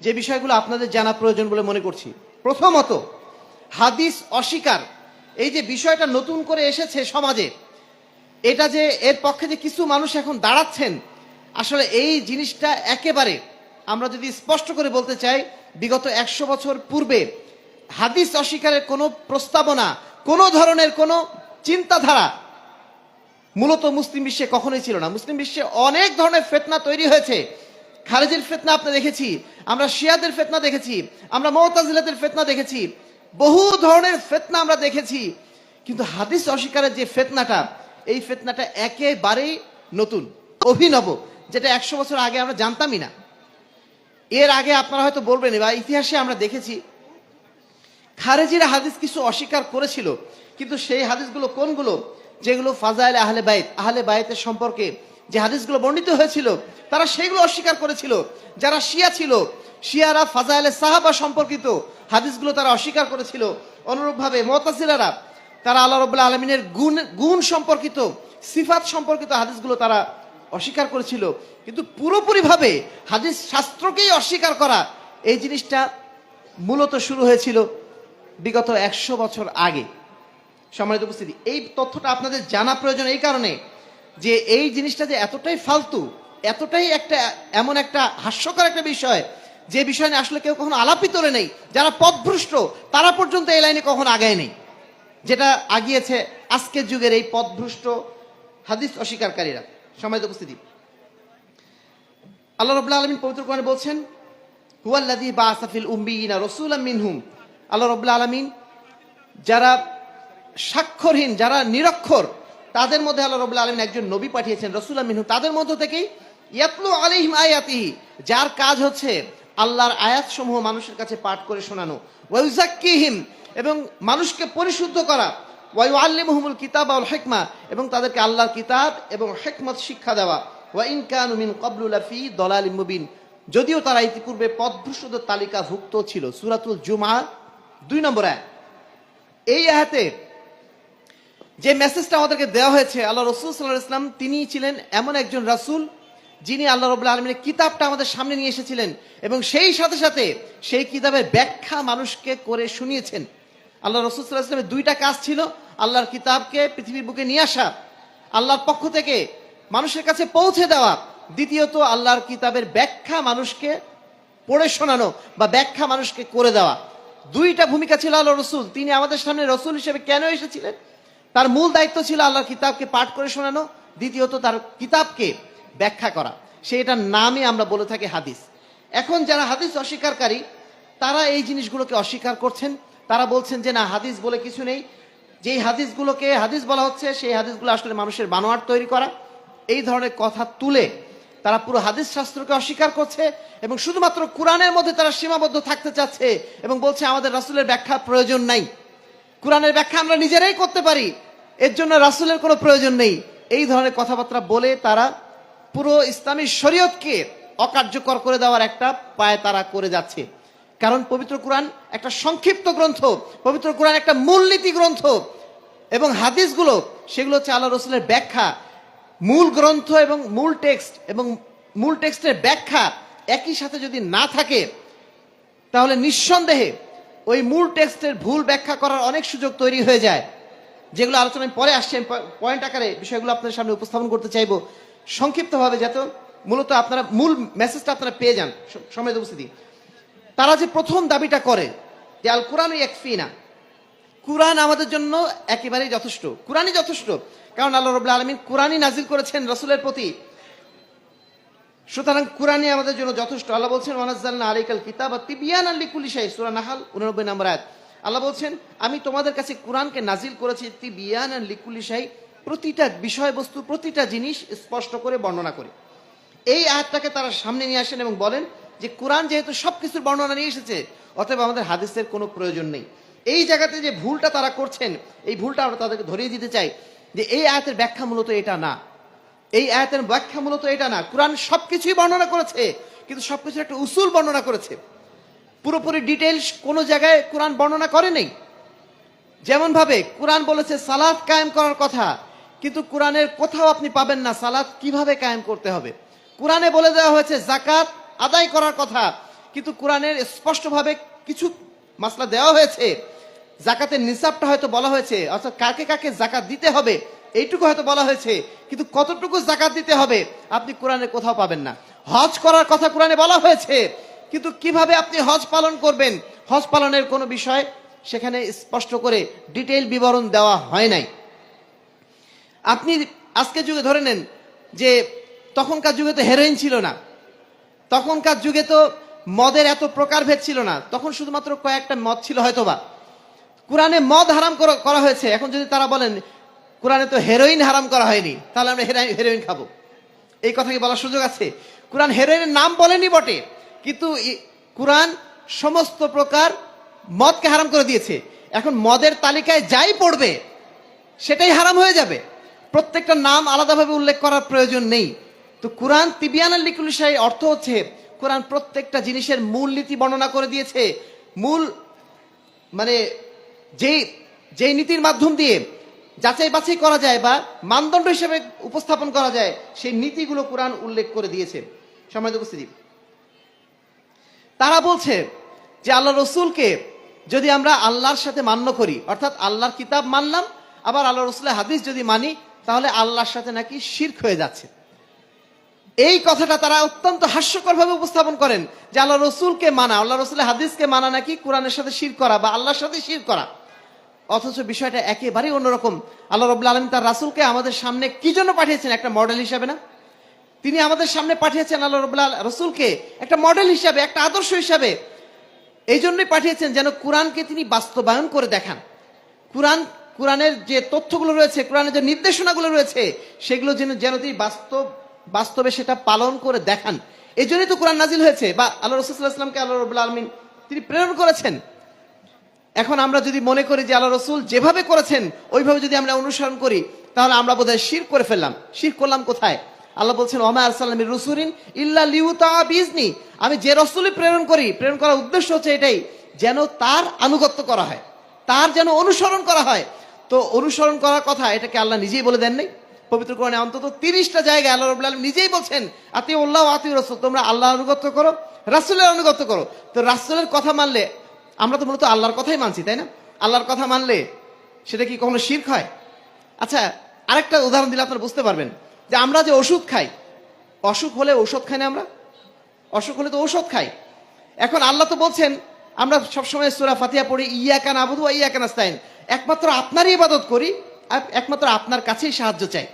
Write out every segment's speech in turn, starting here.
যে বিষয়গুলো আপনাদের জানা প্রয়োজন বলে মনে করছি। প্রথমত, হাদিস অস্বীকার। এই যে বিষয়টা নতুন করে এসেছে সমাজে, এটা যে এর পক্ষে যে কিছু মানুষ এখন দাঁড়াচ্ছেন, আসলে এই জিনিসটা একেবারে আমরা যদি স্পষ্ট করে বলতে চাই, বিগত একশো বছর পূর্বে হাদিস অস্বীকারের কোনো প্রস্তাবনা, কোনো ধরনের কোনো চিন্তাধারা মূলত মুসলিম বিশ্বে কখনোই ছিল না। মুসলিম বিশ্বে অনেক ধরনের ফেতনা তৈরি হয়েছে। খারেজের ফেতনা আপনি দেখেছি, আমরা শিয়াদের ফেতনা দেখেছি, আমরা মমতাজিলাদের ফেতনা দেখেছি, বহু ধরনের ফেতনা আমরা দেখেছি, কিন্তু হাদিস অস্বীকারের যে ফেতনাটা, এই ফেতনাটা একেবারেই নতুন, অভিনব, যেটা একশো বছর আগে আমরা জানতামই না। এর আগে আপনারা হয়তো বলবেন বা ইতিহাসে আমরা দেখেছি, খারেজিরা হাদিস কিছু অস্বীকার করেছিল, কিন্তু সেই হাদিসগুলো কোনগুলো? যেগুলো ফাজাইল আহলে বাইত, আহলে বাইতের সম্পর্কে যে হাদিসগুলো বর্ণিত হয়েছিল, তারা সেইগুলো অস্বীকার করেছিল। যারা শিয়া ছিল, শিয়ারা, ফাজাইলে সাহাবা সম্পর্কিত হাদিসগুলো তারা অস্বীকার করেছিল। অনুরূপভাবে মতাসিলারা, তারা আল্লাহ রবুল্লা আলমিনের গুণ গুণ সম্পর্কিত, সিফাত সম্পর্কিত হাদিসগুলো তারা অস্বীকার করেছিল। কিন্তু পুরোপুরিভাবে হাদিস শাস্ত্রকেই অস্বীকার করা এই জিনিসটা মূলত শুরু হয়েছিল বিগত একশো বছর আগে। সম্মানিত উপস্থিতি, এই তথ্যটা আপনাদের জানা প্রয়োজন এই কারণে। যে এই জিনিসটা যে এতটাই ফালতু, এতটাই একটা, এমন একটা হাস্যকর একটা বিষয়, যে বিষয় নিয়ে আসলে কেউ কখনো আলাপই তোলে নেই। যারা পথভ্রষ্ট, তারা পর্যন্ত এই লাইনে কখনো আগায় নেই। যেটা আগিয়েছে আজকের যুগের এই পথভ্রষ্ট হাদিস অস্বীকারীরা সম্মানিত উপস্থিতি। আল্লাহ রবুল্লা আলমিন পবিত্র কোরআনে বলছেন হুয়াল্লাদি বা আসাফিল উম্বিনা রসুলাম মিনহুম। আল্লাহ রবুল্লা আলমিন, যারা স্বাক্ষরহীন, যারা নিরক্ষর তাদের মধ্যে আল্লাহ রবুল্লা আলমিন একজন নবী পাঠিয়েছেন, রসুল মিনহুম তাদের মধ্য থেকেই ইয়াতলু আলিহিম আয়াতিহি যার কাজ হচ্ছে আল্লাহর আয়াত সমূহ মানুষের কাছে পাঠ করে শোনানো। ওয়াইজাক্কিহিম এবং মানুষকে পরিশুদ্ধ করা। ওয়াই আল্লিমহুমুল কিতাব আল হেকমা, এবং তাদেরকে আল্লাহর কিতাব এবং হেকমত শিক্ষা দেওয়া। ওয়া ইনকানু মিন ক্বাবলু লাফি দলালিম মুবিন, যদিও তারা ইতিপূর্বে পথভ্রষ্টদের তালিকাভুক্ত ছিল। সুরাতুল জুমা, দুই নম্বর আয়াত। এই আয়াতে যে মেসেজটা আমাদেরকে দেওয়া হয়েছে, আল্লাহ রসুল সাল্লাহ ইসলাম তিনি ছিলেন এমন একজন রাসূল যিনি আল্লাহ রবুল্লা আলমিনের কিতাবটা আমাদের সামনে নিয়ে এসেছিলেন এবং সেই সাথে সাথে সেই কিতাবের ব্যাখ্যা মানুষকে করে শুনিয়েছেন। আল্লাহ রসুল সাল্লাহ ইসলামের দুইটা কাজ ছিল, আল্লাহর কিতাবকে পৃথিবীর বুকে নিয়ে আসা, আল্লাহর পক্ষ থেকে মানুষের কাছে পৌঁছে দেওয়া, দ্বিতীয়ত আল্লাহর কিতাবের ব্যাখ্যা মানুষকে পড়ে শোনানো বা ব্যাখ্যা মানুষকে করে দেওয়া। দুইটা ভূমিকা ছিল আল্লাহ রসুল। তিনি আমাদের সামনে রসুল হিসেবে কেন এসেছিলেন? তার মূল দায়িত্ব ছিল আল্লাহর কিতাবকে পাঠ করে শোনানো, দ্বিতীয়ত তার কিতাবকে ব্যাখ্যা করা। সেটার নামে আমরা বলে থাকি হাদিস। এখন যারা হাদিস অস্বীকারী, তারা এই জিনিসগুলোকে অস্বীকার করছেন। তারা বলছেন যে, না, হাদিস বলে কিছু নেই। যেই হাদিসগুলোকে হাদিস বলা হচ্ছে, সেই হাদিসগুলো আসলে মানুষের বানোয়ার তৈরি করা। এই ধরনের কথা তুলে তারা পুরো হাদিস শাস্ত্রকে অস্বীকার করছে এবং শুধুমাত্র কোরআনের মধ্যে তারা সীমাবদ্ধ থাকতে চাচ্ছে এবং বলছে, আমাদের রাসুলের ব্যাখ্যা প্রয়োজন নাই। কোরআনের ব্যাখ্যা আমরা নিজেরাই করতে পারি। এর জন্য রাসুলের কোনো প্রয়োজন নেই। এই ধরনের কথাবার্তা বলে তারা পুরো ইসলামী শরীয়তকে অকার্যকর করে দেওয়ার একটা পায় তারা করে যাচ্ছে। কারণ পবিত্র কোরআন একটা সংক্ষিপ্ত গ্রন্থ, পবিত্র কোরআন একটা মূলনীতি গ্রন্থ এবং হাদিসগুলো, সেগুলো হচ্ছে আল্লাহ রসুলের ব্যাখ্যা। মূল গ্রন্থ এবং মূল টেক্সট এবং মূল টেক্সটের ব্যাখ্যা একই সাথে যদি না থাকে, তাহলে নিঃসন্দেহে ওই মূল টেক্সটের ভুল ব্যাখ্যা করার অনেক সুযোগ তৈরি হয়ে যায়, যেগুলো আলোচনায় পরে আসছে, আমি পয়েন্ট আকারে বিষয়গুলো আপনাদের সামনে উপস্থাপন করতে চাইব। সংক্ষিপ্তভাবে যাতে, মূলত আপনারা মূল মেসেজটা আপনারা পেয়ে যান সময় উপস্থিতি। তারা যে প্রথম দাবিটা করে যে আল কোরআন একফি না কোরআন আমাদের জন্য একেবারেই যথেষ্ট। কোরআনই যথেষ্ট, কারণ আল্লাহ রবুল্লা আলমিন কোরআনই নাজিল করেছেন রসুলের প্রতি। সুতরাং কোরআনই আমাদের জন্য যথেষ্ট। আল্লাহ বলছেন, ওয়ানাজ্জালনা আলাইকাল কিতাব তিবিয়ান আল্লি কুলিশাই সূরা নাহাল 89 নম্বর আয়াত। আল্লাহ বলছেন, আমি তোমাদের কাছে কোরআনকে নাজিল করেছি তিবিয়ান আল্লি কুলিশাই প্রতিটা বিষয়বস্তু, প্রতিটা জিনিস স্পষ্ট করে বর্ণনা করে। এই আয়াতটাকে তারা সামনে নিয়ে আসেন এবং বলেন যে, কোরআন যেহেতু সব কিছুর বর্ণনা নিয়ে এসেছে, অতএব আমাদের হাদিসের কোনো প্রয়োজন নেই। এই জায়গাতে যে ভুলটা তারা করছেন, এই ভুলটা আমরা তাদেরকে ধরিয়ে দিতে চাই যে, এই আয়াতের ব্যাখ্যা মূলত এটা না। এই আয়াতের ব্যাখ্যা মূলত এটা না। কোরআন সবকিছুই বর্ণনা করেছে, কিন্তু সব সবকিছুর একটা উসুল বর্ণনা করেছে। পুরোপুরি ডিটেলস কোনো জায়গায় কোরআন বর্ণনা করে নেই। যেমন ভাবে কোরআন বলেছে সালাদ কায়েম করার কথা, কিন্তু কোরআনের কোথাও আপনি পাবেন না সালাদ কীভাবে কায়েম করতে হবে। কোরআনে বলে দেওয়া হয়েছে জাকাত আদায় করার কথা, কিন্তু কোরআনের স্পষ্টভাবে কিছু মাসলা দেওয়া হয়েছে। জাকাতের নিসাবটা হয়তো বলা হয়েছে, অর্থাৎ কাকে কাকে জাকাত দিতে হবে এইটুকু হয়তো বলা হয়েছে, কিন্তু কতটুকু জাকাত দিতে হবে আপনি কোরআনে কোথাও পাবেন না। হজ করার কথা কোরআনে বলা হয়েছে, কিন্তু কীভাবে আপনি হজ পালন করবেন? হজ পালনের কোনো বিষয় সেখানে স্পষ্ট করে ডিটেইল বিবরণ দেওয়া হয় নাই। আপনি আজকে যুগে ধরে নেন যে তখনকার যুগে তো হেরোইন ছিল না, তখনকার যুগে তো মদের এত প্রকারভেদ ছিল না, তখন শুধুমাত্র কয়েকটা মদ ছিল হয়তোবা। কোরআনে মদ হারাম করা- করা হয়েছে, এখন যদি তারা বলেন কোরআনে তো হেরোইন হারাম করা হয়নি, তাহলে আমরা হেরোইন খাব। এই কথা কি বলার সুযোগ আছে? কোরআন হেরোইনের নাম বলেনি বটে, কিন্তু কোরআন সমস্ত প্রকার মদকে হারাম করে দিয়েছে। এখন মদের তালিকায় যাই পড়বে, সেটাই হারাম হয়ে যাবে। প্রত্যেকটা নাম আলাদাভাবে উল্লেখ করার প্রয়োজন নেই। তো কোরআন তিবিয়ানার লিকুলিশাই অর্থ হচ্ছে, কোরআন প্রত্যেকটা জিনিসের মূল নীতি বর্ণনা করে দিয়েছে। মূল মানে যেই যেই নীতির মাধ্যম দিয়ে যাচাই বাছাই করা যায় বা মানদণ্ড হিসেবে উপস্থাপন করা যায়, সেই নীতিগুলো কোরআন উল্লেখ করে দিয়েছে। সময় উপস্থিতি। তারা বলছে যে আল্লাহ রসুলকে যদি আমরা আল্লাহর সাথে মান্য করি, অর্থাৎ আল্লাহর কিতাব মানলাম, আবার আল্লাহ রসুলের হাদিস যদি মানি, তাহলে আল্লাহর সাথে নাকি শির্ক হয়ে যাচ্ছে। এই কথাটা তারা অত্যন্ত হাস্যকরভাবে উপস্থাপন করেন যে আল্লাহ রসুলকে মানা, আল্লাহ রসুলের হাদিসকে মানা নাকি কোরআনের সাথে শির করা বা আল্লাহর সাথে শির করা। অথচ বিষয়টা একেবারেই অন্যরকম। আল্লাহ রবুল্লা আলম তার রাসুলকে আমাদের সামনে কি জন্য পাঠিয়েছেন একটা মডেল হিসাবে না? তিনি আমাদের সামনে পাঠিয়েছেন আল্লাহ রবুল্লা রসুলকে একটা মডেল হিসাবে, একটা আদর্শ হিসাবে। এই জন্যই পাঠিয়েছেন যেন কোরআনকে তিনি বাস্তবায়ন করে দেখান। কোরআন, কোরআনের যে তথ্যগুলো রয়েছে, কোরআনের যে নির্দেশনাগুলো রয়েছে, সেগুলো যেন যেন তিনি বাস্তব, বাস্তবে সেটা পালন করে দেখান। এই জন্যই তো কোরআন নাজিল হয়েছে। বা আল্লাহ রসুল্লাহামকে আল্লাহ রবুল্লা আলমিন তিনি প্রেরণ করেছেন। এখন আমরা যদি মনে করি যে আল্লাহ রসুল যেভাবে করেছেন, ওইভাবে যদি আমরা অনুসরণ করি, তাহলে আমরা বোধহয় শির করে ফেললাম। শির করলাম কোথায়? আল্লাহ বলছেন ওমা আসাল্লাম রসুরিন ইল্লা লিউতা বিজনি। আমি যে রসুলই প্রেরণ করি, প্রেরণ করার উদ্দেশ্য হচ্ছে এটাই, যেন তার আনুগত্য করা হয়, তার যেন অনুসরণ করা হয়। তো অনুসরণ করার কথা এটাকে আল্লাহ নিজেই বলে দেন নাই। পবিত্র কোরআনে অন্তত তিরিশটা জায়গায় আল্লাহ রবুল্লা আলম নিজেই বলছেন আতি উল্লাহ আতি রসুল। তোমরা আল্লাহ আনুগত্য করো, রাসুলের আনুগত্য করো। তো রাসুলের কথা মানলে আমরা তো মূলত আল্লাহর কথাই মানছি, তাই না? আল্লাহর কথা মানলে সেটা কি কখনো শির্ক হয়? আচ্ছা আরেকটা উদাহরণ দিলে আপনারা বুঝতে পারবেন যে আমরা যে ওষুধ খাই, অসুখ হলে ঔষধ খাই না আমরা? অসুখ হলে তো ঔষধ খাই। এখন আল্লাহ তো বলছেন, আমরা সবসময় সুরা ফাতিয়া পড়ি ইয়া কান আবুদু ইয়া কান আস্তাইন একমাত্র আপনারই ইবাদত করি একমাত্র আপনার কাছেই সাহায্য চাই।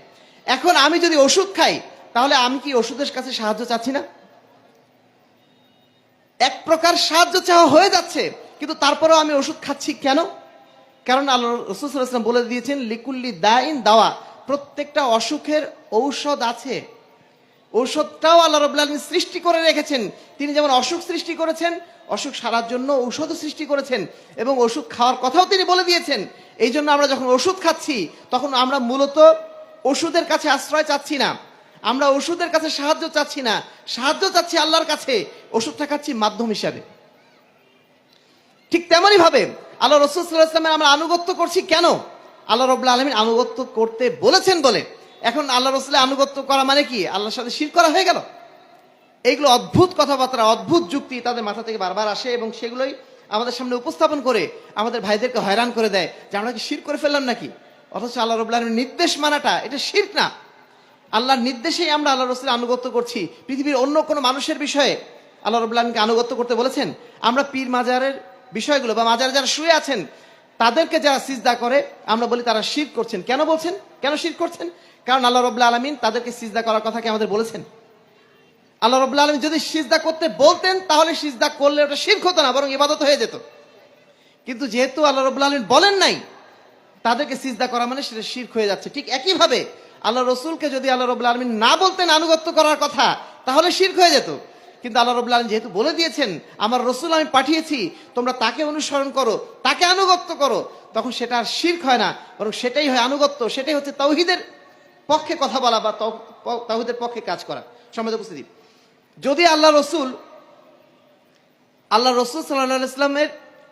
এখন আমি যদি ওষুধ খাই, তাহলে আমি কি ওষুধের কাছে সাহায্য চাচ্ছি না? এক প্রকার সাহায্য চাওয়া হয়ে যাচ্ছে। কিন্তু তারপরেও আমি ওষুধ খাচ্ছি কেন? কারণ আল্লাহ বলে দিয়েছেন, লিকুল্লি দাইন দাওয়া। প্রত্যেকটা অসুখের ঔষধ আছে। ঔষধটাও আল্লাহ রব আলমী সৃষ্টি করে রেখেছেন। তিনি যেমন অসুখ সৃষ্টি করেছেন, অসুখ সারার জন্য ঔষধও সৃষ্টি করেছেন এবং ওষুধ খাওয়ার কথাও তিনি বলে দিয়েছেন। এই জন্য আমরা যখন ওষুধ খাচ্ছি, তখন আমরা মূলত ওষুধের কাছে আশ্রয় চাচ্ছি না। আমরা ওষুধের কাছে সাহায্য চাচ্ছি না। সাহায্য চাচ্ছি আল্লাহর কাছে। ওষুধটা খাচ্ছি মাধ্যম হিসাবে। ঠিক তেমনই ভাবে আল্লাহ রসুলামের আমরা আনুগত্য করছি কেন? আল্লাহ রবুল্লা আলমিন আনুগত্য করতে বলেছেন বলে। এখন আল্লাহ রসুলের আনুগত্য করা মানে কি? আল্লাহর সাথে শির করা হয়ে গেল। এইগুলো অদ্ভুত কথাবার্তা, অদ্ভুত যুক্তি তাদের মাথা থেকে বারবার আসে এবং সেগুলোই আমাদের সামনে উপস্থাপন করে আমাদের ভাইদেরকে হয়রান করে দেয়। যে আমরা কি শির করে ফেললাম নাকি? অথচ আল্লাহ রবুল্লা আলমীর নির্দেশ মানাটা, এটা শির না। আল্লাহর নির্দেশেই আমরা আল্লাহ রসুলের আনুগত্য করছি। পৃথিবীর অন্য কোনো মানুষের বিষয়ে আল্লাহ রবুল্লা আলমীকে আনুগত্য করতে বলেছেন? আমরা পীর মাজারের বিষয়গুলো বা মাজারে যারা শুয়ে আছেন, তাদেরকে যারা সিজদা করে, আমরা বলি তারা শির করছেন। কেন বলছেন? কেন শির করছেন? কারণ আল্লাহ রবুল্লা আলমিন তাদেরকে সিজদা করার কথা কি আমাদের বলেছেন? আল্লাহ রবুল্লা আলমিন যদি সিজদা করতে বলতেন, তাহলে সিজদা করলে ওটা শির্ক হতো না, বরং ইবাদত হয়ে যেত। কিন্তু যেহেতু আল্লাহ রবুল্লা আলমিন বলেন নাই, তাদেরকে সিজদা করা মানে সেটা শির্ক হয়ে যাচ্ছে। ঠিক একইভাবে আল্লাহ রসুলকে যদি আল্লাহ রবুল্লা আলমিন না বলতেন আনুগত্য করার কথা, তাহলে শির্ক হয়ে যেত। কিন্তু আল্লাহ রবুল্লা আলম যেহেতু বলে দিয়েছেন, আমার রসুল আমি পাঠিয়েছি, তোমরা তাকে অনুসরণ করো, তাকে আনুগত্য করো, তখন সেটা আর শির্ক হয় না, বরং সেটাই হয় আনুগত্য, সেটাই হচ্ছে তৌহিদের পক্ষে কথা বলা বা তৌ- প- তাওহীদের পক্ষে কাজ করা। সমাজ উপস্থিতি, যদি আল্লাহ রসুল আল্লাহ রসুল সাল্লাহ ইসলামের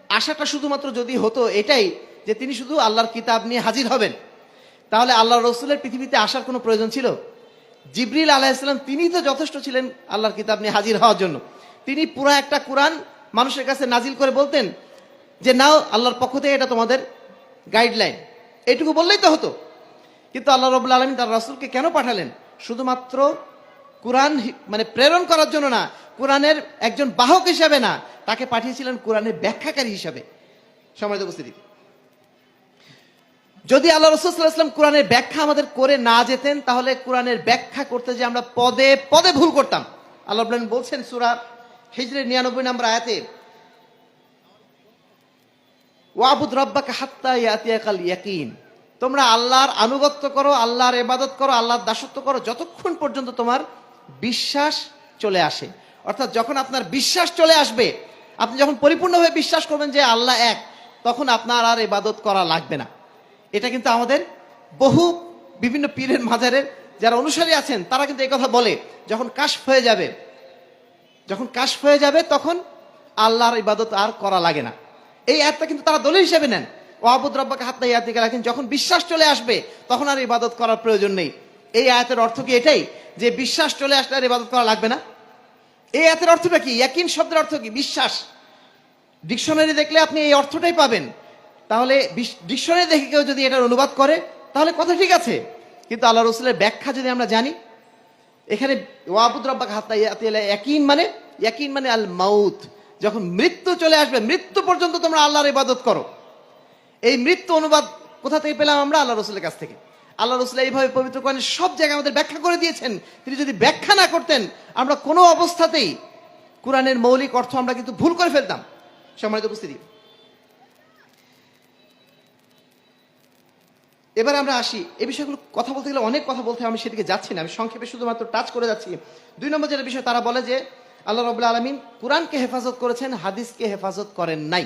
আশাটা শুধুমাত্র যদি হতো এটাই, যে তিনি শুধু আল্লাহর কিতাব নিয়ে হাজির হবেন, তাহলে আল্লাহ রসুলের পৃথিবীতে আসার কোনো প্রয়োজন ছিল? জিবরিল আলাহ ইসলাম তিনি তো যথেষ্ট ছিলেন আল্লাহর কিতাব নিয়ে হাজির হওয়ার জন্য। তিনি পুরো একটা কোরআন মানুষের কাছে নাজিল করে বলতেন যে, নাও, আল্লাহর পক্ষ থেকে এটা তোমাদের গাইডলাইন এটুকু বললেই তো হতো। কিন্তু আল্লাহ রবুল্লা আলমী তার রাসুলকে কেন পাঠালেন? শুধুমাত্র কোরআন মানে প্রেরণ করার জন্য না, কোরআনের একজন বাহক হিসাবে না, তাকে পাঠিয়েছিলেন কোরআনের ব্যাখ্যাকারী হিসাবে। সময় উপস্থিতি। যদি আল্লাহ রসুলাম কোরআনের ব্যাখ্যা আমাদের করে না যেতেন, তাহলে কোরআনের ব্যাখ্যা করতে যে আমরা পদে পদে ভুল করতাম। আল্লাহ বলছেন সুরা হিজরের নিরানব্বই নম্বর আয়াতে, ওয়াবুদ রব্বাকে হাত্তা ইয়াতিয়াকাল ইয়াকিন। তোমরা আল্লাহর আনুগত্য করো, আল্লাহর ইবাদত করো, আল্লাহর দাসত্ব করো, যতক্ষণ পর্যন্ত তোমার বিশ্বাস চলে আসে। অর্থাৎ যখন আপনার বিশ্বাস চলে আসবে, আপনি যখন পরিপূর্ণভাবে বিশ্বাস করবেন যে আল্লাহ এক, তখন আপনার আর এবাদত করা লাগবে না। এটা কিন্তু আমাদের বহু বিভিন্ন পীরের মাজারের যারা অনুসারী আছেন, তারা কিন্তু কথা বলে, যখন কাশ হয়ে যাবে, যখন কাশ হয়ে যাবে, তখন আল্লাহর ইবাদত আর করা লাগে না। এই অ্যাপটা কিন্তু তারা দলিল হিসেবে নেন। ওয়াবুদ রব্বাকে হাত ইয়াদ দিকে রাখেন যখন বিশ্বাস চলে আসবে, তখন আর ইবাদত করার প্রয়োজন নেই। এই আয়াতের অর্থ কি এটাই? যে বিশ্বাস চলে আসলে আর ইবাদত করা লাগবে না? এই আয়াতের অর্থটা কি? ইয়াকিন শব্দের অর্থ কি? বিশ্বাস। ডিকশনারি দেখলে আপনি এই অর্থটাই পাবেন। তাহলে ডিকশনারি দেখে কেউ যদি এটার অনুবাদ করে, তাহলে কথা ঠিক আছে। কিন্তু আল্লাহ রসুলের ব্যাখ্যা যদি আমরা জানি, এখানে ওয়াবুদ রব্বাক হাত্তা ইয়াকিন মানে ইয়াকিন মানে আল মাউত। যখন মৃত্যু চলে আসবে, মৃত্যু পর্যন্ত তোমরা আল্লাহর ইবাদত করো। এই মৃত্যু অনুবাদ কোথা থেকে পেলাম আমরা? আল্লাহ রসুলের কাছ থেকে। আল্লাহ রসুল এইভাবে পবিত্র করেন সব জায়গায় আমাদের ব্যাখ্যা করে দিয়েছেন। তিনি যদি ব্যাখ্যা না করতেন, আমরা কোনো অবস্থাতেই কোরআনের মৌলিক অর্থ আমরা কিন্তু ভুল করে ফেলতাম। সম্মানিত উপস্থিতি এবার আমরা আসি। এই বিষয়গুলো কথা বলতে গেলে অনেক কথা বলতে আমি সেদিকে যাচ্ছি না। আমি সংক্ষেপে শুধুমাত্র টাচ করে যাচ্ছি। দুই নম্বর যেটা বিষয়, তারা বলে যে, আল্লাহ রবুল্লা আলমিন কোরআনকে হেফাজত করেছেন, হাদিসকে হেফাজত করেন নাই।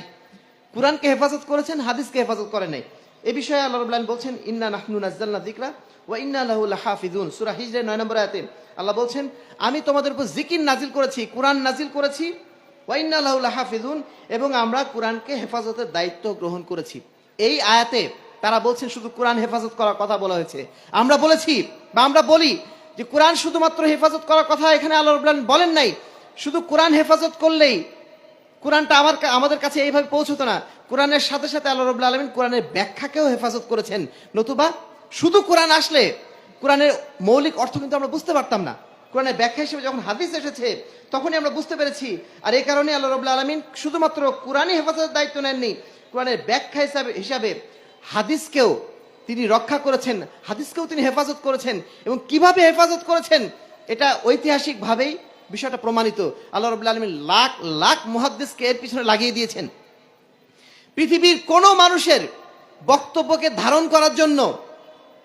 কোরআনকে হেফাজত করেছেন, হাদিসকে হেফাজত করেন নাই। এ বিষয়ে আল্লাহ রবুল্লাহ বলছেন, ইন্না নাহনু নাজ্জালনা যিকরা ওয়া ইন্না লাহু লাহাফিজুন। সূরা হিজরের 9 নম্বর আয়াতে আল্লাহ বলছেন, আমি তোমাদের উপর জিকির নাজিল করেছি, কোরআন নাজিল করেছি, ওয়া ইন্না লাহু লাহাফিজুন এবং আমরা কোরআনকে হেফাজতের দায়িত্ব গ্রহণ করেছি। এই আয়াতে তারা বলছেন শুধু কোরআন হেফাজত করার কথা বলা হয়েছে। আমরা বলেছি বা আমরা বলি যে কোরআন শুধুমাত্র হেফাজত করার কথা এখানে আল্লাহ রবুল্লাহ বলেন নাই। শুধু কোরআন হেফাজত করলেই কোরআনটা আমার আমাদের কাছে এইভাবে পৌঁছতো না। কোরআনের সাথে সাথে আল্লাহ রবুল্লা আলমিন কোরআনের ব্যাখ্যাকেও হেফাজত করেছেন। নতুবা শুধু কোরআন আসলে কোরআনের মৌলিক অর্থ কিন্তু আমরা বুঝতে পারতাম না। কোরআনের ব্যাখ্যা হিসেবে যখন হাদিস এসেছে, তখনই আমরা বুঝতে পেরেছি। আর এই কারণে আল্লাহ রবুল্লা আলমিন শুধুমাত্র কোরআনই হেফাজতের দায়িত্ব নেননি। কোরআনের ব্যাখ্যা হিসাবে হিসাবে হাদিসকেও তিনি রক্ষা করেছেন, হাদিসকেও তিনি হেফাজত করেছেন এবং কীভাবে হেফাজত করেছেন এটা ঐতিহাসিকভাবেই বিষয়টা প্রমাণিত। আল্লাহ রবুল্লা আলমী লাখ লাখ মুহাদ্দিসকে এর পিছনে লাগিয়ে দিয়েছেন। পৃথিবীর কোনো মানুষের বক্তব্যকে ধারণ করার জন্য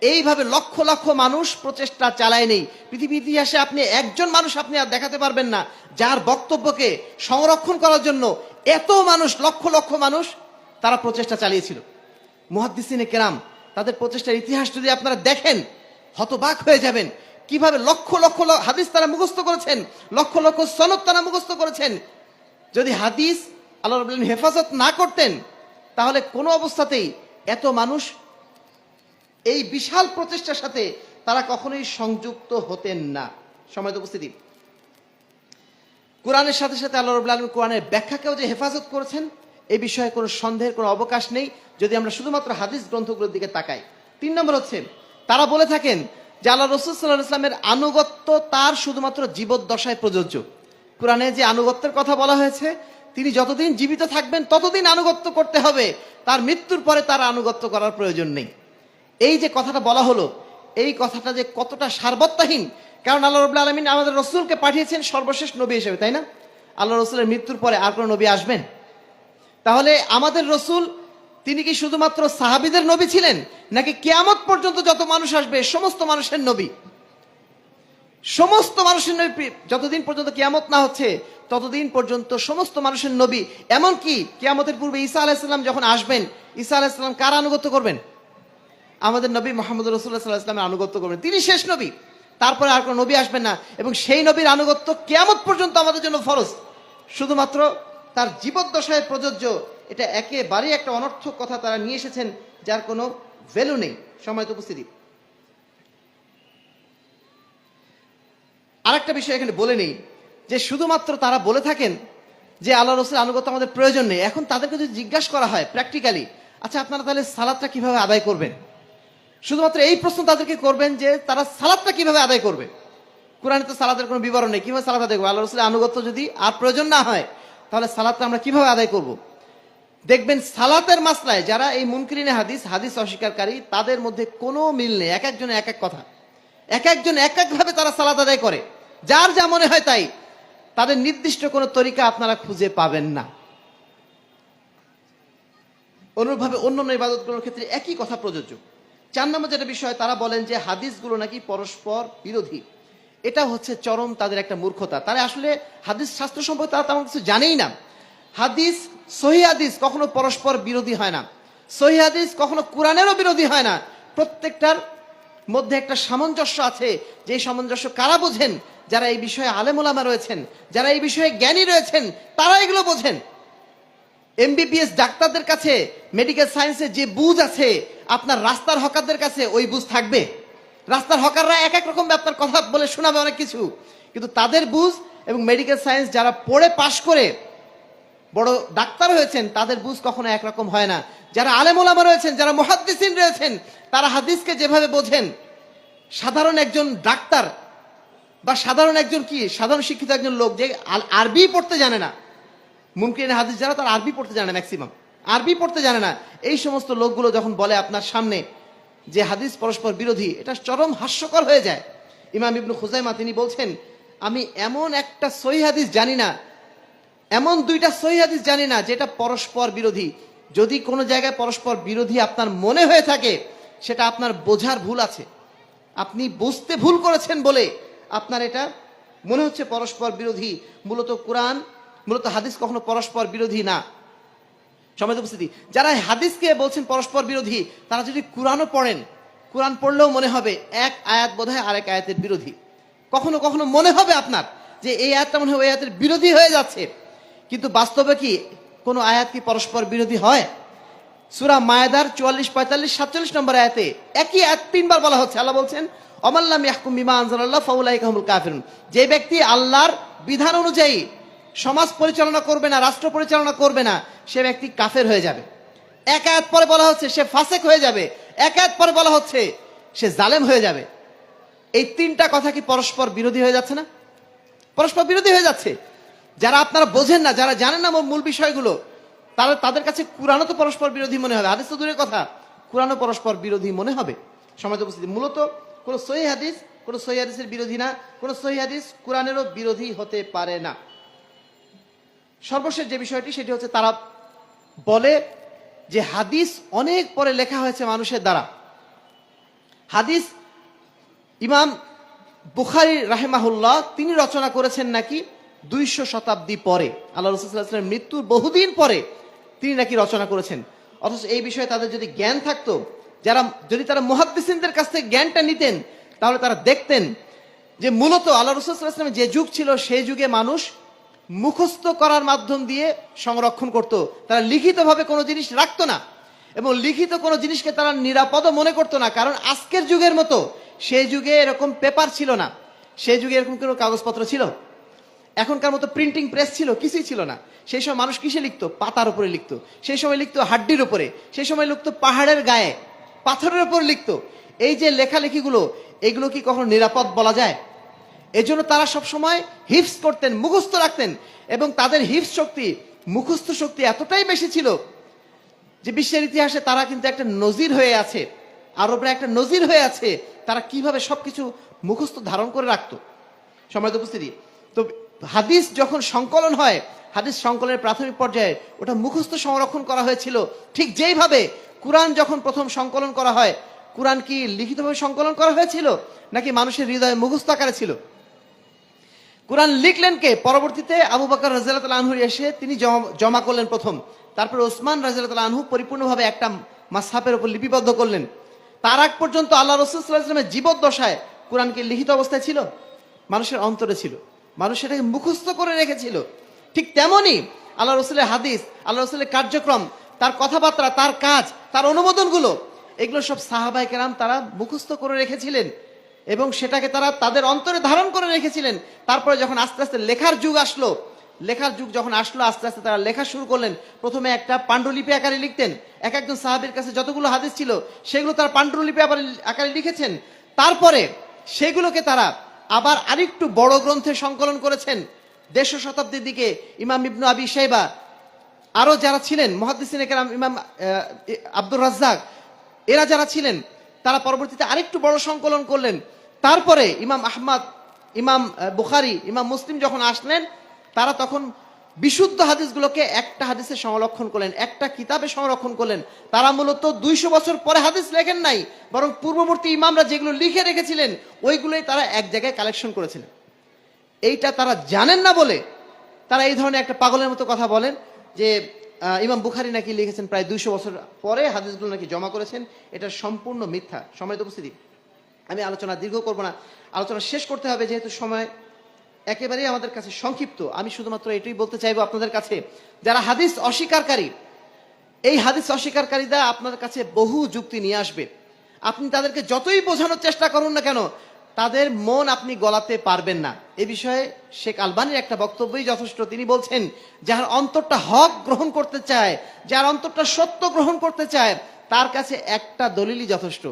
এইভাবে লক্ষ লক্ষ মানুষ প্রচেষ্টা চালায় নেই পৃথিবী ইতিহাসে আপনি একজন মানুষ আপনি আর দেখাতে পারবেন না, যার বক্তব্যকে সংরক্ষণ করার জন্য এত মানুষ, লক্ষ লক্ষ মানুষ তারা প্রচেষ্টা চালিয়েছিল। মুহাদ্দিসিনে কেরাম, তাদের প্রচেষ্টার ইতিহাস যদি আপনারা দেখেন, হতবাক হয়ে যাবেন। কীভাবে লক্ষ লক্ষ হাদিস তারা মুখস্থ করেছেন, লক্ষ লক্ষ সনদ তারা মুখস্থ করেছেন। যদি হাদিস আল্লাহ রাব্বুল হেফাজত না করতেন, তাহলে কোনো অবস্থাতেই এত মানুষ এই বিশাল প্রচেষ্টার সাথে তারা কখনোই সংযুক্ত হতেন না। সময় উপস্থিতি। কোরআনের সাথে সাথে আল্লাহ রবুল্লা আলম কোরআনের ব্যাখ্যাকেও যে হেফাজত করেছেন এই বিষয়ে কোনো সন্দেহের, কোনো অবকাশ নেই যদি আমরা শুধুমাত্র হাদিস গ্রন্থগুলোর দিকে তাকাই। তিন নম্বর হচ্ছে, তারা বলে থাকেন যে আল্লাহ রসুল সাল্লাহ ইসলামের আনুগত্য তার শুধুমাত্র জীবদ্দশায় প্রযোজ্য। কোরআনে যে আনুগত্যের কথা বলা হয়েছে, তিনি যতদিন জীবিত থাকবেন, ততদিন আনুগত্য করতে হবে। তার মৃত্যুর পরে তার আনুগত্য করার প্রয়োজন নেই। এই যে কথাটা বলা হলো, এই কথাটা যে কতটা সার্বত্তাহীন, কারণ আল্লাহ রবুল্লা আলমিন আমাদের রসুলকে পাঠিয়েছেন সর্বশেষ নবী হিসেবে, তাই না? আল্লাহ রসুলের মৃত্যুর পরে আর কোনো নবী আসবেন? তাহলে আমাদের রসুল, তিনি কি শুধুমাত্র সাহাবিদের নবী ছিলেন? নাকি কেয়ামত পর্যন্ত যত মানুষ আসবে, সমস্ত মানুষের নবী? সমস্ত মানুষের নবী যতদিন পর্যন্ত কেয়ামত না হচ্ছে, ততদিন পর্যন্ত সমস্ত মানুষের নবী। এমনকি কেয়ামতের পূর্বে ঈসা আলাইসাল্লাম যখন আসবেন, ঈসা আলাইসাল্লাম কার আনুগত্য করবেন? আমাদের নবী মোহাম্মদ রসুল্লাহ সাল্লাহ ইসলামের আনুগত্য করবেন। তিনি শেষ নবী। তারপরে আর কোনো নবী আসবেন না। এবং সেই নবীর আনুগত্য কেয়ামত পর্যন্ত আমাদের জন্য ফরজ। শুধুমাত্র তার জীবদ্দশায় প্রযোজ্য এটা একেবারেই একটা অনর্থক কথা তারা নিয়ে এসেছেন, যার কোনো ভ্যালু নেই। সময় উপস্থিতি। আরেকটা বিষয় এখানে বলে নেই, যে শুধুমাত্র তারা বলে থাকেন যে আল্লাহ রসুল আনুগত্য আমাদের প্রয়োজন নেই, এখন তাদেরকে যদি জিজ্ঞাসা করা হয় প্র্যাকটিক্যালি আচ্ছা আপনারা তাহলে সালাদটা কীভাবে আদায় করবেন? শুধুমাত্র এই প্রশ্ন তাদেরকে করবেন যে তারা সালাদটা কীভাবে আদায় করবে? কোরআনে তো সালাদের কোনো বিবরণ নেই, কীভাবে সালাদ আদায় করব? আল্লাহ রসুলের আনুগত্য যদি আর প্রয়োজন না হয় তাহলে সালাদটা আমরা কীভাবে আদায় করব। দেখবেন সালাতের মাসলায় যারা এই মুনকিরিনে হাদিস হাদিস অস্বীকারী, তাদের মধ্যে কোনো মিল নেই, এক একজনে এক এক কথা। এক একজন এক একভাবে তারা সালাত আদায় করে। যার যা মনে হয় তাই। তাদের নির্দিষ্ট কোনো তরিকা আপনারা খুঁজে পাবেন না। অনুরূপভাবে অন্য অন্য ইবাদতগুলোর ক্ষেত্রে একই কথা প্রযোজ্য। চার নম্বর যেটা বিষয়, তারা বলেন যে হাদিসগুলো নাকি পরস্পর বিরোধী। এটা হচ্ছে চরম তাদের একটা মূর্খতা। তারা আসলে হাদিস শাস্ত্র সম্পর্কে তারা তেমন কিছু জানেই না। হাদিস, সহি হাদিস কখনো পরস্পর বিরোধী হয় না। সহি হাদিস কখনো কোরআনেরও বিরোধী হয় না। প্রত্যেকটার মধ্যে একটা সামঞ্জস্য আছে যে সামঞ্জস্য কারা বোঝেন? যারা এই বিষয়ে আলেমোলামা রয়েছেন, যারা এই বিষয়ে জ্ঞানী রয়েছেন, তারা এগুলো বোঝেন। এমবিবিএস ডাক্তারদের কাছে মেডিকেল সায়েন্সে যে বুঝ আছে, আপনার রাস্তার হকারদের কাছে ওই বুঝ থাকবে। রাস্তার হকাররা এক এক রকম আপনার কথা বলে শোনাবে অনেক কিছু। কিন্তু তাদের বুঝ এবং মেডিকেল সায়েন্স যারা পড়ে, পাশ করে বড় ডাক্তার হয়েছেন, তাদের বুঝ কখনো একরকম হয় না। যারা আলেমোলামা রয়েছেন, যারা মহাদ্দিসিন রয়েছেন, তারা হাদিসকে যেভাবে বোঝেন, সাধারণ একজন ডাক্তার বা সাধারণ একজন কি? সাধারণ শিক্ষিত একজন লোক যে আরবি পড়তে জানে না। মুমকিন হাদিস যারা, তারা আরবি পড়তে জানে ম্যাক্সিমাম আরবি পড়তে জানে না। এই সমস্ত লোকগুলো যখন বলে আপনার সামনে যে হাদিস পরস্পর বিরোধী, এটা চরম হাস্যকর হয়ে যায়। ইমাম ইবনু খুজাইমা তিনি বলছেন, আমি এমন একটা সহি হাদিস জানি না, এমন দুইটা সহি হাদিস জানি না যেটা পরস্পর বিরোধী। যদি কোনো জায়গায় পরস্পর বিরোধী আপনার মনে হয়ে থাকে, সেটা আপনার বোঝার ভুল আছে। আপনি বুঝতে ভুল করেছেন বলে আপনার এটা মনে হচ্ছে পরস্পর বিরোধী। মূলত কোরআন, মূলত হাদিস কখনো পরস্পর বিরোধী না। সমাজ উপস্থিতি, যারা হাদিসকে বলছেন পরস্পর বিরোধী, তারা যদি কোরআনও পড়েন, কোরআন পড়লেও মনে হবে এক আয়াত বোধহয় আরেক আয়াতের বিরোধী। কখনো কখনো মনে হবে আপনার যে এই আয়াতটা মনে হয় ওই আয়াতের বিরোধী হয়ে যাচ্ছে। কিন্তু বাস্তবে কি কোনো আয়াত কি পরস্পর বিরোধী হয়? সুরা মায়াদার চুয়াল্লিশ, পঁয়তাল্লিশ, সাতচল্লিশ নম্বর আয়াতে একই আয়াত তিনবার বলা হচ্ছে। আল্লাহ বলছেন অমাল্লাম ইয়াহকুম বিমা আনজালাল্লাহ ফাউলাই কাহমুল কাফিরুন। যে ব্যক্তি আল্লাহর বিধান অনুযায়ী সমাজ পরিচালনা করবে না, রাষ্ট্র পরিচালনা করবে না, সে ব্যক্তি কাফের হয়ে যাবে। এক আয়াত পরে বলা হচ্ছে সে ফাসেক হয়ে যাবে। একায়াত পরে বলা হচ্ছে সে জালেম হয়ে যাবে। এই তিনটা কথা কি পরস্পর বিরোধী হয়ে যাচ্ছে না? পরস্পর বিরোধী হয়ে যাচ্ছে। যারা আপনারা বোঝেন না, যারা জানেন না মূল বিষয়গুলো, তারা তাদের কাছে কোরআনও তো পরস্পর বিরোধী মনে হবে। হাদিস তো দূরের কথা। কোরআনও পরস্পর বিরোধী মনে হবে। সমাজ উপস্থিতি মূলত কোনো সহি হাদিস, কোনো সহি হাদিসের বিরোধী না, কোনো সহি হাদিস কোরআনেরও বিরোধী হতে পারে না। সর্বশেষ যে বিষয়টি, সেটি হচ্ছে তারা বলে যে হাদিস অনেক পরে লেখা হয়েছে মানুষের দ্বারা। হাদিস ইমাম বুখারি রাহেমাহুল্লাহ, তিনি রচনা করেছেন নাকি দুইশো শতাব্দী পরে। আল্লাহ রসুলের মৃত্যুর বহুদিন পরে তিনি নাকি রচনা করেছেন। অথচ এই বিষয়ে তাদের যদি জ্ঞান থাকতো, যারা, যদি তারা মহাদ্দিসিনদের কাছ থেকে জ্ঞানটা নিতেন, তাহলে তারা দেখতেন যে মূলত আল্লাহ রসুলামের যে যুগ ছিল, সেই যুগে মানুষ মুখস্থ করার মাধ্যম দিয়ে সংরক্ষণ করত। তারা লিখিতভাবে কোনো জিনিস রাখতো না এবং লিখিত কোনো জিনিসকে তারা নিরাপদ মনে করতো না, কারণ আজকের যুগের মতো সেই যুগে এরকম পেপার ছিল না। সেই যুগে এরকম কোনো কাগজপত্র ছিল। এখনকার মতো প্রিন্টিং প্রেস ছিল, কিছুই ছিল না। সেই সময় মানুষ কিসে লিখতো? পাতার উপরে লিখতো। সেই সময় লিখতো হাড্ডির উপরে। সেই সময় লিখতো পাহাড়ের গায়ে। পাথরের উপর লিখতো। এই যে লেখালেখিগুলো, এগুলো কি কখনো নিরাপদ বলা যায়? এজন্য তারা সব সময় হিপস করতেন, মুখস্থ রাখতেন এবং তাদের হিপস শক্তি, মুখস্থ শক্তি এতটাই বেশি ছিল যে বিশ্বের ইতিহাসে তারা কিন্তু একটা নজির হয়ে আছে, আরবরা একটা নজির হয়ে আছে, তারা কীভাবে সবকিছু মুখস্থ ধারণ করে রাখত। সময় উপস্থিতি, তো হাদিস যখন সংকলন হয়, হাদিস সংকলনের প্রাথমিক পর্যায়ে ওটা মুখস্থ সংরক্ষণ করা হয়েছিল। ঠিক যেইভাবে কোরআন যখন প্রথম সংকলন করা হয়, কোরআন কি লিখিতভাবে সংকলন করা হয়েছিল নাকি মানুষের হৃদয়ে মুখস্থ আকারে ছিল? কোরআন লিখলেন কে? পরবর্তীতে আবু বকর রাজিয়াল আনহু এসে তিনি জমা- করলেন প্রথম। তারপর ওসমান রাজিয়াল আনহু পরিপূর্ণভাবে একটা মাসহাফের উপর লিপিবদ্ধ করলেন। তার আগ পর্যন্ত আল্লাহ রসুলামের জীবদ্দশায় কোরআন কি লিখিত অবস্থায় ছিল, মানুষের অন্তরে ছিল মানুষ সেটাকে মুখস্থ করে রেখেছিল। ঠিক তেমনই আল্লাহ রসুলের হাদিস, আল্লাহ রসুলের কার্যক্রম, তার কথাবার্তা, তার কাজ, তার অনুমোদনগুলো, এগুলো সব সাহাবাই কেরাম তারা মুখস্থ করে রেখেছিলেন। এবং সেটাকে তারা তাদের অন্তরে ধারণ করে রেখেছিলেন। তারপরে যখন আস্তে আস্তে লেখার যুগ আসলো, লেখার যুগ যখন আসলো, আস্তে আস্তে তারা লেখা শুরু করলেন। প্রথমে একটা পাণ্ডুলিপি আকারে লিখতেন। এক একজন সাহাবির কাছে যতগুলো হাদিস ছিল, সেগুলো তারা পাণ্ডুলিপি আবার- আকারে লিখেছেন। তারপরে সেগুলোকে তারা আবার আরেকটু বড় গ্রন্থে সংকলন করেছেন। দেড়শো শতাব্দীর দিকে ইমাম ইবনু আবি সাইবা আরও যারা ছিলেন মহাদিসিন কেরাম ইমাম আব্দুর রাজ্জাক, এরা যারা ছিলেন তারা পরবর্তীতে আরেকটু বড় সংকলন করলেন। তারপরে ইমাম আহমদ, ইমাম বুখারি, ইমাম মুসলিম যখন আসলেন, তারা তখন বিশুদ্ধ হাদিসগুলোকে একটা হাদিসে সংরক্ষণ করলেন, একটা কিতাবে সংরক্ষণ করলেন। তারা মূলত দুইশো বছর পরে হাদিস লেখেন নাই, বরং পূর্ববর্তী ইমামরা যেগুলো লিখে রেখেছিলেন, ওইগুলোই তারা এক জায়গায় কালেকশন করেছিলেন। এইটা তারা জানেন না বলে তারা এই ধরনের একটা পাগলের মতো কথা বলেন যে ইমাম বুখারি নাকি লিখেছেন প্রায় দুইশো বছর পরে হাদিসগুলো নাকি জমা করেছেন। এটা সম্পূর্ণ মিথ্যা। সময় উপস্থিতি, আমি আলোচনা দীর্ঘ করব না। আলোচনা শেষ করতে হবে, যেহেতু সময় একেবারেই আমাদের কাছে সংক্ষিপ্ত। আমি শুধুমাত্র এটাই বলতে চাইব আপনাদের কাছে, যারা হাদিস অস্বীকারী, এই হাদিস অস্বীকারীরা আপনার কাছে বহু যুক্তি নিয়ে আসবে। আপনি তাদেরকে যতই বোঝানোর চেষ্টা করুন না কেন, তাদের মন আপনি গলাতে পারবেন না। এ বিষয়ে শেখ আলবানির একটা বক্তব্যই যথেষ্ট। তিনি বলছেন যার অন্তরটা হক গ্রহণ করতে চায়, যার অন্তরটা সত্য গ্রহণ করতে চায়, তার কাছে একটা দলিলই যথেষ্ট।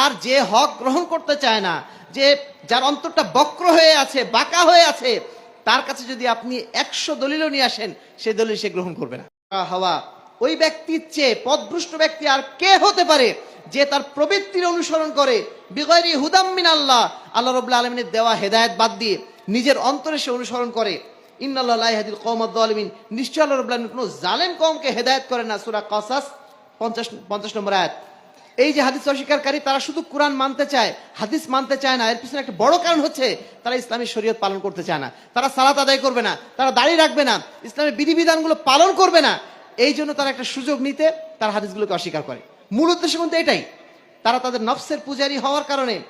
আর যে হক গ্রহণ করতে চায় না, যে যার অন্তরটা বক্র হয়ে আছে, বাঁকা হয়ে আছে, তার কাছে যদি আপনি একশো দলিলও নিয়ে আসেন, সে দলিল সে গ্রহণ করবে না। হাওয়া, ওই ব্যক্তির চেয়ে পদভ্রষ্ট ব্যক্তি আর কে হতে পারে যে তার প্রবৃত্তির অনুসরণ করে? বিগয়রি হুদাম্মিন আল্লাহ আল্লাহ রবুল্লা আলমিনের দেওয়া হেদায়ত বাদ দিয়ে নিজের অন্তরে সে অনুসরণ করে। ইন্নাল্লাহ হাদিল কৌমদ আলমিন নিশ্চয় আল্লাহ রবুল্লা আলমিন কোনো জালেম কমকে হেদায়ত করে না, সুরা কসাস পঞ্চাশ পঞ্চাশ নম্বর আয়াত। এই যে হাদিস অস্বীকারী, তারা শুধু কোরআন মানতে চায়, হাদিস মানতে চায় না। এর পিছনে একটা বড় কারণ হচ্ছে, তারা ইসলামী শরীয়ত পালন করতে চায় না। তারা সালাত আদায় করবে না, তারা দাঁড়িয়ে রাখবে না ইসলামের বিধিবিধানগুলো পালন করবে না। এই জন্য তারা একটা সুযোগ নিতে তারা হাদিসগুলোকে অস্বীকার করে। মূল উদ্দেশ্য কিন্তু এটাই, তারা তাদের নফসের পূজারি হওয়ার কারণে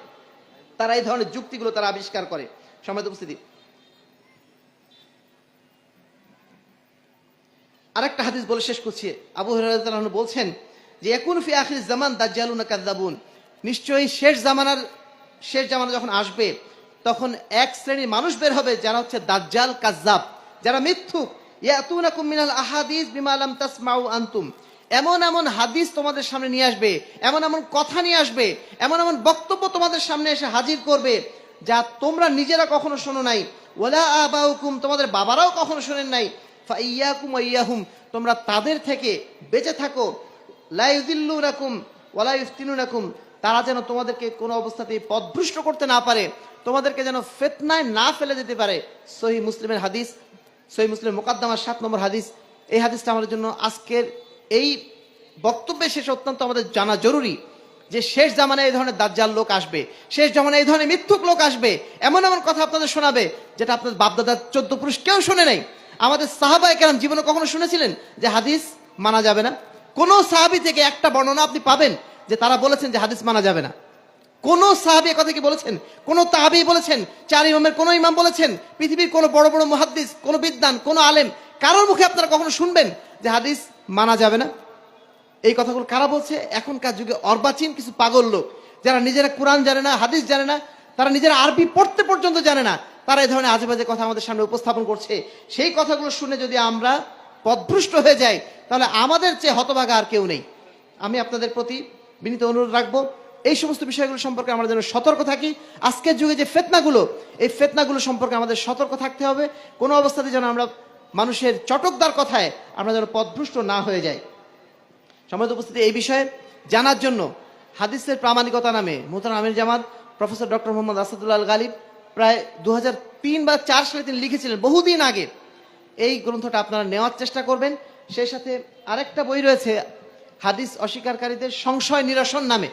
তারা এই ধরনের যুক্তিগুলো তারা আবিষ্কার করে। সময় উপস্থিতি। আরেকটা হাদিস বলে শেষ করছি। আবু হরাহ বলছেন যে, একুন ফি আখির জামান দাজ্জালুনা কাদ্দাবুন নিশ্চয়ই শেষ জামানার শেষ জামানা যখন আসবে, তখন এক শ্রেণির মানুষ বের হবে যারা হচ্ছে দাজ্জাল কাজ্জাব যারা মিথ্যুক। ইয়াতুনাকুম মিনাল আহাদিস বিমা তাসমাউ আনতুম। এমন এমন হাদিস তোমাদের সামনে নিয়ে আসবে, এমন এমন কথা নিয়ে আসবে, এমন এমন বক্তব্য তোমাদের সামনে এসে হাজির করবে যা তোমরা নিজেরা কখনো শোনো নাই। ওলা আবাউকুম, তোমাদের বাবারাও কখনো শোনেন নাই। ফাইয়াকুম ইয়াহুম, তোমরা তাদের থেকে বেঁচে থাকো। লাইউদিল্লুনাকুম ওয়ালা ইফতিনুনাকুম, তারা যেন তোমাদেরকে কোনো অবস্থাতেই পদভ্রষ্ট করতে না পারে, তোমাদেরকে যেন ফেতনায় না ফেলে যেতে পারে। সহি মুসলিমের হাদিস, সহি মুসলিম মোকাদ্দামার সাত নম্বর হাদিস। এই হাদিসটা আমাদের জন্য আজকের এই বক্তব্যের শেষ অত্যন্ত আমাদের জানা জরুরি। যে শেষ জামানায় এই ধরনের দাজ্জাল লোক আসবে, শেষ জামানায় এই ধরনের মিথ্যুক লোক আসবে, এমন এমন কথা আপনাদের শোনাবে যেটা আপনাদের বাপদাদার চোদ্দ পুরুষ কেউ শুনে নাই। আমাদের সাহাবাই কেরাম জীবনে কখনো শুনেছিলেন যে হাদিস মানা যাবে না? কোনো সাহাবি থেকে একটা বর্ণনা আপনি পাবেন যে তারা বলেছেন যে হাদিস মানা যাবে না। কোন সাহাবি কথা কি বলেছেন? কোনো তাহাবি বলেছেন? চার ইমামের কোনো ইমাম বলেছেন? পৃথিবীর কোনো বড় বড় মুহাদ্দিস, কোনো বিদ্যান কোন আলেম, কারোর মুখে আপনারা কখনো শুনবেন যে হাদিস মানা যাবে না? এই কথাগুলো কারা বলছে? এখনকার যুগে অর্বাচীন কিছু পাগল লোক। যারা নিজেরা কোরআন জানে না, হাদিস জানে না, তারা নিজেরা আরবি পড়তে পর্যন্ত জানে না, তারা এই ধরনের আজেবাজে কথা আমাদের সামনে উপস্থাপন করছে। সেই কথাগুলো শুনে যদি আমরা পদভ্রষ্ট হয়ে যাই, তাহলে আমাদের চেয়ে হতভাগা আর কেউ নেই। আমি আপনাদের প্রতি বিনীত অনুরোধ রাখব, এই সমস্ত বিষয়গুলো সম্পর্কে আমরা যেন সতর্ক থাকি। আজকের যুগে যে ফেতনাগুলো, এই ফেতনাগুলো সম্পর্কে আমাদের সতর্ক থাকতে হবে। কোনো অবস্থাতে যেন আমরা মানুষের চটকদার কথায় আমরা যেন পদভ্রষ্ট না হয়ে যাই। সম্মানিত উপস্থিতি, এই বিষয়ে জানার জন্য হাদিসের প্রামাণিকতা নামে মোহতার আমির জামাত, প্রফেসর ডক্টর মোহাম্মদ আসাদুল্লাহ গালিব প্রায় দু তিন বা চার সালে তিনি লিখেছিলেন, বহুদিন আগে। এই গ্রন্থটা আপনারা নেওয়ার চেষ্টা করবেন। সেই সাথে আরেকটা বই রয়েছে, হাদিস অস্বীকারীদের সংশয় নিরসন নামে।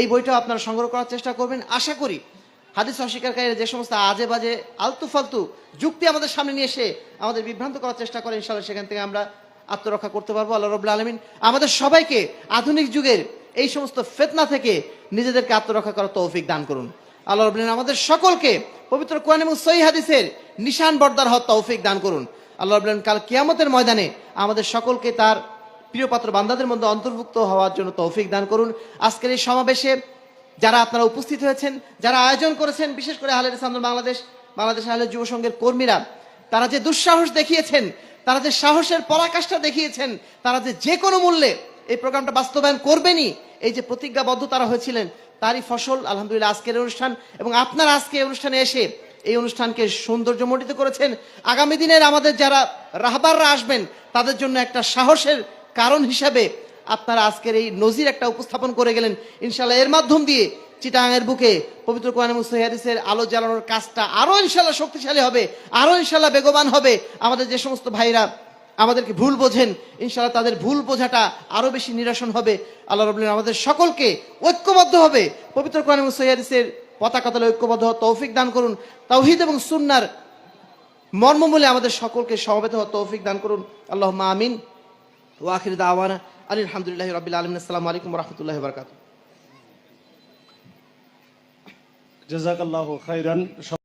এই বইটাও আপনারা সংগ্রহ করার চেষ্টা করবেন। আশা করি হাদিস অস্বীকারীরা যে সমস্ত আজে বাজে আলতু ফালতু যুক্তি আমাদের সামনে নিয়ে এসে আমাদের বিভ্রান্ত করার চেষ্টা করে ইনশাল্লাহ সেখান থেকে আমরা আত্মরক্ষা করতে পারব, আল্লাহ রবুল্লা আলমিন। আমাদের সবাইকে আধুনিক যুগের এই সমস্ত ফেতনা থেকে নিজেদেরকে আত্মরক্ষা করার তৌফিক দান করুন। আল্লাহ রবুল্লাহ আমাদের সকলকে পবিত্র কোরআন এবং সহি হাদিসের নিশান বর্দার হওয়ার তৌফিক দান করুন। আল্লাহ রবুল্লাহ কাল কিয়ামতের ময়দানে আমাদের সকলকে তার প্রিয় পাত্র বান্দাদের মধ্যে অন্তর্ভুক্ত হওয়ার জন্য তৌফিক দান করুন। আজকের এই সমাবেশে যারা আপনারা উপস্থিত হয়েছেন, যারা আয়োজন করেছেন, বিশেষ করে আহলে ইসলাম বাংলাদেশ বাংলাদেশ আহলে যুব সংঘের কর্মীরা, তারা যে দুঃসাহস দেখিয়েছেন তারা যে সাহসের পরাকাষ্ঠা দেখিয়েছেন, তারা যে যে কোনো মূল্যে এই প্রোগ্রামটা বাস্তবায়ন করবেনই, এই যে প্রতিজ্ঞাবদ্ধ তারা হয়েছিলেন, তারই ফসল, আলহামদুলিল্লাহ, আজকের অনুষ্ঠান এবং আপনারা আজকে অনুষ্ঠানে এসে এই অনুষ্ঠানকে সৌন্দর্যমণ্ডিত করেছেন। আগামী দিনের আমাদের যারা রাহবাররা আসবেন, তাদের জন্য একটা সাহসের কারণ হিসাবে আপনারা আজকের এই নজির একটা উপস্থাপন করে গেলেন। ইনশাল্লাহ এর মাধ্যম দিয়ে চিটাঙের বুকে পবিত্র কোরআন মুস্তাহিদিসের আলো জ্বালানোর কাজটা আরও ইনশাল্লাহ শক্তিশালী হবে, আরও ইনশাল্লাহ বেগবান হবে। আমাদের যে সমস্ত ভাইরা আমাদেরকে ভুল বোঝেন ইনশাল্লাহ তাদের ভুল বোঝাটা আরও বেশি নিরসন হবে। আল্লাহ রবুল্লাহ আমাদের সকলকে ঐক্যবদ্ধ হবে। পবিত্র কোরআন মুস্তাহিদিসের পতাকা তলে ঐক্যবদ্ধ তৌফিক দান করুন। তাওহিদ এবং সুন্নার মর্মমূলে আমাদের সকলকে সমবেত হওয়ার তৌফিক দান করুন। আল্লাহ আমিন। ওয়াখির দাওয়ানা আলহামদুলিল্লাহ রবিল আলমিন। আসসালামু আলাইকুম রহমতুল্লাহ বরকাত জাজাকাল্লাহ খাইরান